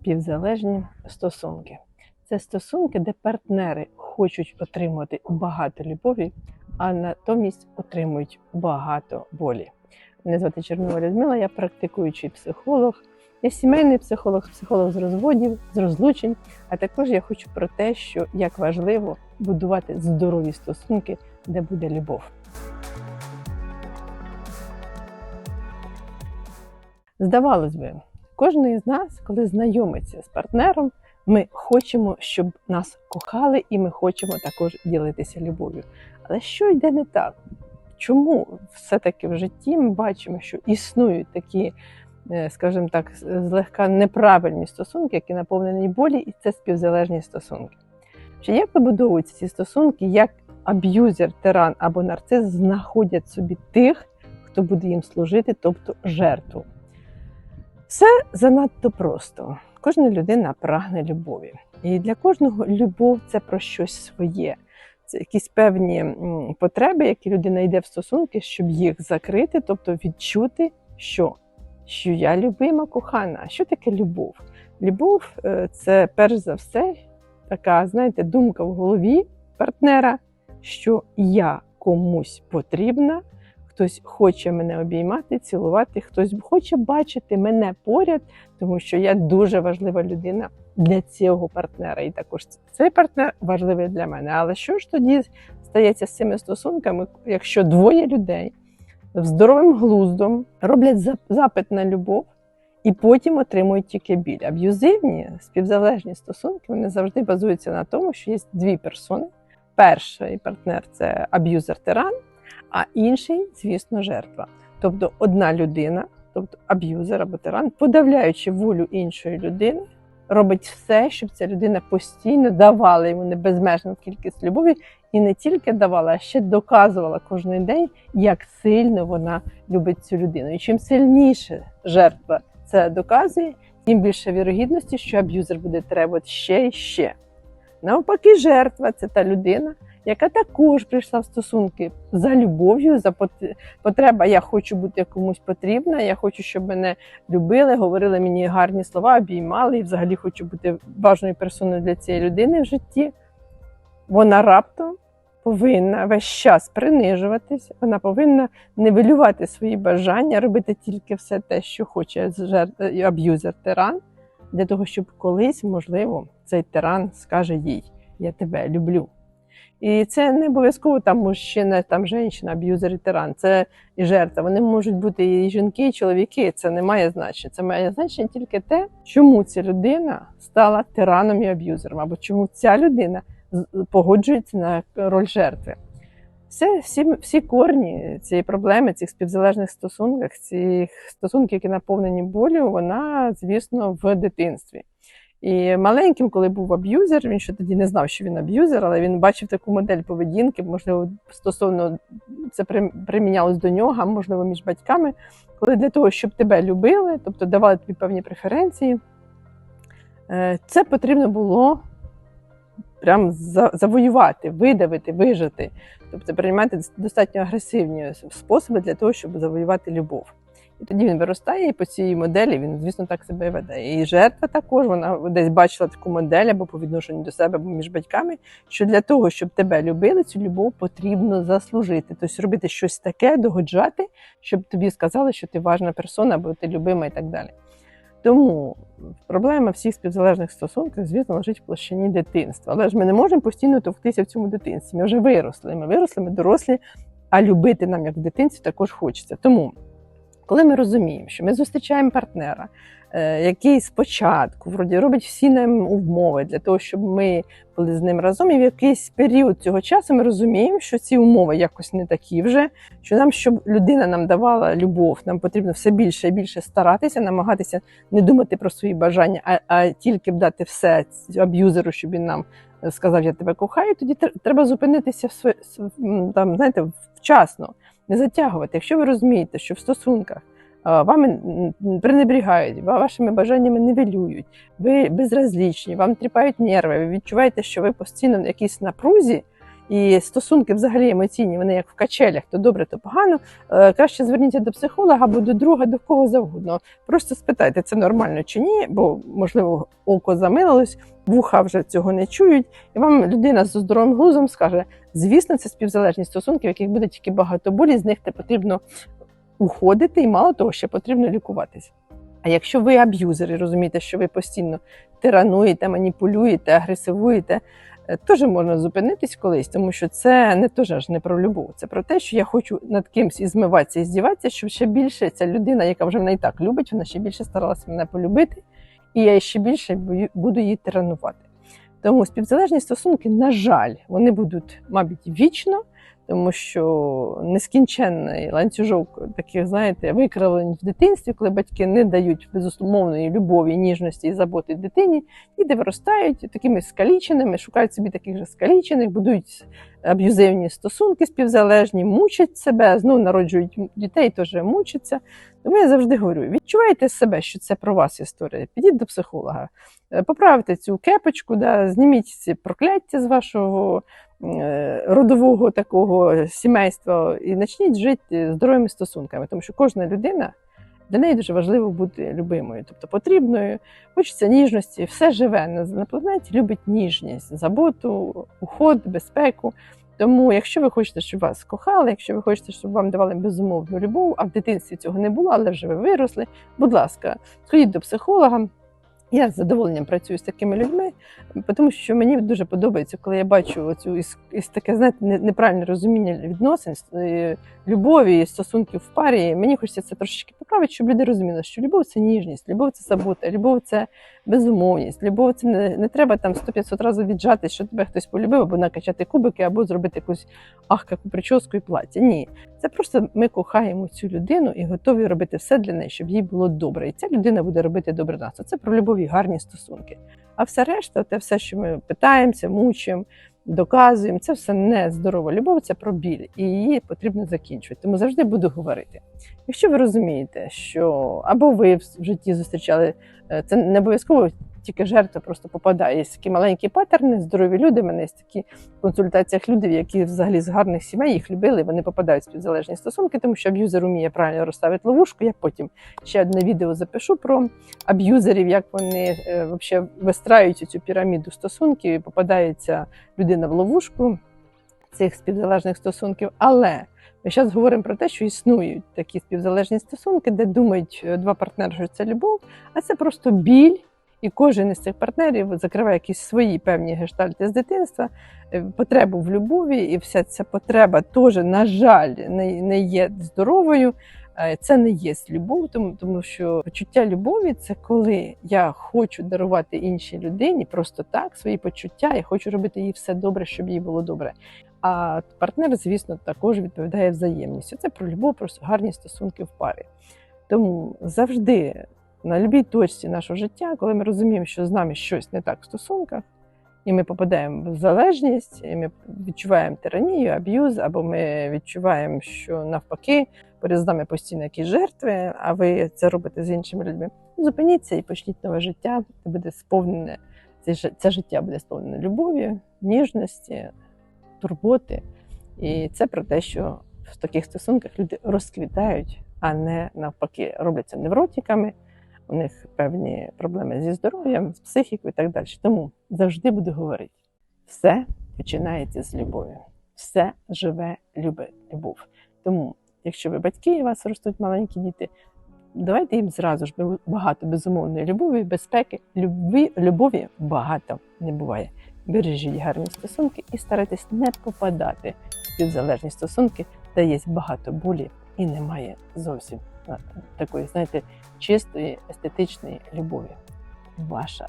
співзалежні стосунки. Це стосунки, де партнери хочуть отримати багато любові, а натомість отримують багато болі. Мене звати Чернова Людмила, я практикуючий психолог, я сімейний психолог, психолог з розводів, з розлучень. А також я хочу про те, що як важливо будувати здорові стосунки, де буде любов. Здавалось би, кожен із нас, коли знайомиться з партнером, ми хочемо, щоб нас кохали, і ми хочемо також ділитися любов'ю. Але що йде не так? Чому все-таки в житті ми бачимо, що існують такі, е, скажімо так, злегка неправильні стосунки, які наповнені болі, і це співзалежні стосунки? Чи як вибудовуються ці стосунки, як аб'юзер, тиран або нарцис знаходять собі тих, хто буде їм служити, тобто жертву? Все занадто просто. Кожна людина прагне любові. І для кожного любов це про щось своє. Це якісь певні потреби, які людина йде в стосунки, щоб їх закрити, тобто відчути, що, що я любима, кохана. Що таке любов? Любов е, це перш за все така, знаєте, думка в голові партнера, що я комусь потрібна, хтось хоче мене обіймати, цілувати, хтось хоче бачити мене поряд, тому що я дуже важлива людина для цього партнера. І також цей партнер важливий для мене. Але що ж тоді стається з цими стосунками, якщо двоє людей здоровим глуздом роблять запит на любов? І потім отримують тільки біль. Аб'юзивні співзалежні стосунки вони завжди базуються на тому, що є дві персони. Перший партнер це аб'юзер-тиран, а інший, звісно, жертва. Тобто одна людина, тобто аб'юзер або тиран, подавляючи волю іншої людини, робить все, щоб ця людина постійно давала йому небезмежну кількість любові, і не тільки давала, а ще доказувала кожен день, як сильно вона любить цю людину. І чим сильніше жертва це доказує, тим більше вірогідності, що аб'юзер буде требувати ще і ще. Навпаки, жертва це та людина, яка також прийшла в стосунки за любов'ю, за потреба. Я хочу бути комусь потрібна, я хочу, щоб мене любили, говорили мені гарні слова, обіймали і взагалі хочу бути важною персоною для цієї людини в житті. Вона раптом повинна весь час принижуватись, вона повинна нивелювати свої бажання, робити тільки все те, що хоче аб'юзер тиран, для того, щоб колись, можливо, цей тиран скаже їй: Я тебе люблю. І це не обов'язково там мужчина, там жінка, аб'юзер і тиран. Це і жертва. Вони можуть бути і жінки, і чоловіки. Це не має значення. Це має значення тільки те, чому ця людина стала тираном і аб'юзером, або чому ця людина погоджується на роль жертви. Все, всі, всі корні цієї проблеми, цих співзалежних стосунках, цих стосунків, які наповнені болю, вона, звісно, в дитинстві. І маленьким, коли був аб'юзер, він ще тоді не знав, що він аб'юзер, але він бачив таку модель поведінки, можливо, стосовно це примінялось до нього, можливо, між батьками, коли для того, щоб тебе любили, тобто давали тобі певні преференції, е, це потрібно було прям завоювати, видавити, вижити, тобто приймати достатньо агресивні способи для того, щоб завоювати любов. І тоді він виростає, і по цій моделі він, звісно, так себе веде. І жертва також вона десь бачила таку модель або по відношенню до себе, або між батьками, що для того, щоб тебе любили, цю любов потрібно заслужити. Тобто робити щось таке, догоджати, щоб тобі сказали, що ти важна персона, або ти любима і так далі. Тому проблема всіх співзалежних стосунків, звісно, лежить в площині дитинства. Але ж ми не можемо постійно товктися в цьому дитинстві. Ми вже виросли. Ми виросли, ми дорослі, а любити нам, як в дитинстві, також хочеться. Тому коли ми розуміємо, що ми зустрічаємо партнера, е, який спочатку вроді робить всі нам умови для того, щоб ми були з ним разом, і в якийсь період цього часу ми розуміємо, що ці умови якось не такі вже. Що нам, щоб людина нам давала любов, нам потрібно все більше і більше старатися, намагатися не думати про свої бажання, а, а тільки б дати все аб'юзеру, щоб він нам е, сказав, я тебе кохаю. Тоді тр- треба зупинитися в там, знаєте, вчасно не затягувати. Якщо ви розумієте, що в стосунках вами м, пренебрігають, вашими бажаннями невелюють, ви безразлічні, вам тріпають нерви, ви відчуваєте, що ви постійно в якійсь напрузі, і стосунки взагалі емоційні, вони як в качелях, то добре, то погано. Е, Краще зверніться до психолога або до друга, до кого завгодно. Просто спитайте, це нормально чи ні, бо можливо око замилилось, вуха вже цього не чують, і вам людина з здоровим глузом скаже: звісно, це співзалежні стосунки, в яких буде тільки багато болі, з них не потрібно уходити, і мало того, ще потрібно лікуватися. А якщо ви аб'юзери, розумієте, що ви постійно тирануєте, маніпулюєте, агресивуєте, теж можна зупинитись колись, тому що це не теж аж не про любов. Це про те, що я хочу над кимсь і змиватися і здіватися, щоб ще більше ця людина, яка вже мене і так любить, вона ще більше старалася мене полюбити, і я ще більше буду її тиранувати. Тому співзалежні стосунки, на жаль, вони будуть, мабуть, вічно, тому що нескінченний ланцюжок таких, знаєте, викривлень в дитинстві, коли батьки не дають безумовної любові, ніжності і заботи дитині, діти виростають такими скаліченими, шукають собі таких же скалічених, будують аб'юзивні стосунки співзалежні, мучать себе, знову народжують дітей, теж мучаться. Тому я завжди говорю: відчуваєте себе, що це про вас історія. Підіть до психолога, е, поправте цю кепочку, да, зніміть ці прокляття з вашого родового такого сімейства і почніть жити здоровими стосунками, тому що кожна людина. Для неї дуже важливо бути любимою, тобто потрібною, хочеться ніжності. Все живе на- на планеті любить ніжність, заботу, уход, безпеку. Тому, якщо ви хочете, щоб вас кохали, якщо ви хочете, щоб вам давали безумовну любов, а в дитинстві цього не було, але вже ви виросли, будь ласка, сходіть до психолога. Я з задоволенням працюю з такими людьми, тому що мені дуже подобається, коли я бачу цю таке знаєте, неправильне розуміння відносин, е, любові, стосунків в парі. Мені хочеться це трошечки поправити, щоб люди розуміли, що любов це ніжність, любов це забота, любов це безумовність, любов це не, не треба там 100-500 разів віджати, що тебе хтось полюбив, або накачати кубики, або зробити якусь ахкаку прическу і плаття. Ні, це просто ми кохаємо цю людину і готові робити все для неї, щоб їй було добре. І ця людина буде робити добре нас. Це про любов гарні стосунки. А все решта, те все, що ми питаємося, мучимо, доказуємо, це все не здорова любов, це про біль, і її потрібно закінчувати. Тому завжди буду говорити. Якщо ви розумієте, що або ви в житті зустрічали е, це не обов'язково тільки жертва просто попадає. Є такі маленькі патерни, здорові люди. Мене є такі в консультаціях люди, які взагалі з гарних сімей їх любили, вони попадають в співзалежні стосунки, тому що аб'юзер уміє правильно розставити ловушку. Я потім ще одне відео запишу про аб'юзерів, як вони е, вистраюють цю піраміду стосунків і попадається людина в ловушку цих співзалежних стосунків. Але ми зараз говоримо про те, що існують такі співзалежні стосунки, де думають е, два партнери, що це любов, а це просто біль. І кожен із цих партнерів закриває якісь свої певні гештальти з дитинства, е, потребу в любові, і вся ця потреба теж, на жаль, не, не є здоровою. Е, Це не є любов, тому, тому що почуття любові це коли я хочу дарувати іншій людині просто так свої почуття, я хочу робити їй все добре, щоб їй було добре. А партнер, звісно, також відповідає взаємністю. Це про любов, про гарні стосунки в парі. Тому завжди на будь-якій точці нашого життя, коли ми розуміємо, що з нами щось не так в стосунках, і ми попадаємо в залежність, і ми відчуваємо тиранію, аб'юз, або ми відчуваємо, що навпаки поряд з нами постійно якісь жертви, а ви це робите з іншими людьми. Зупиніться і почніть нове життя, це буде сповнене, це, життя буде сповнене любові, ніжності, турботи. І це про те, що в таких стосунках люди розквітають, а не навпаки, робляться невротиками. У них певні проблеми зі здоров'ям, з психікою і так далі. Тому завжди буду говорити: все починається з любові, все живе любе любов. Тому, якщо ви батьки і вас ростуть маленькі діти, давайте їм зразу ж багато безумовної любові, безпеки. Любві, любові багато не буває. Бережіть гарні стосунки і старайтесь не попадати в співзалежні стосунки, де є багато болі і немає зовсім такої, знаєте, чистої естетичної любові. Ваша.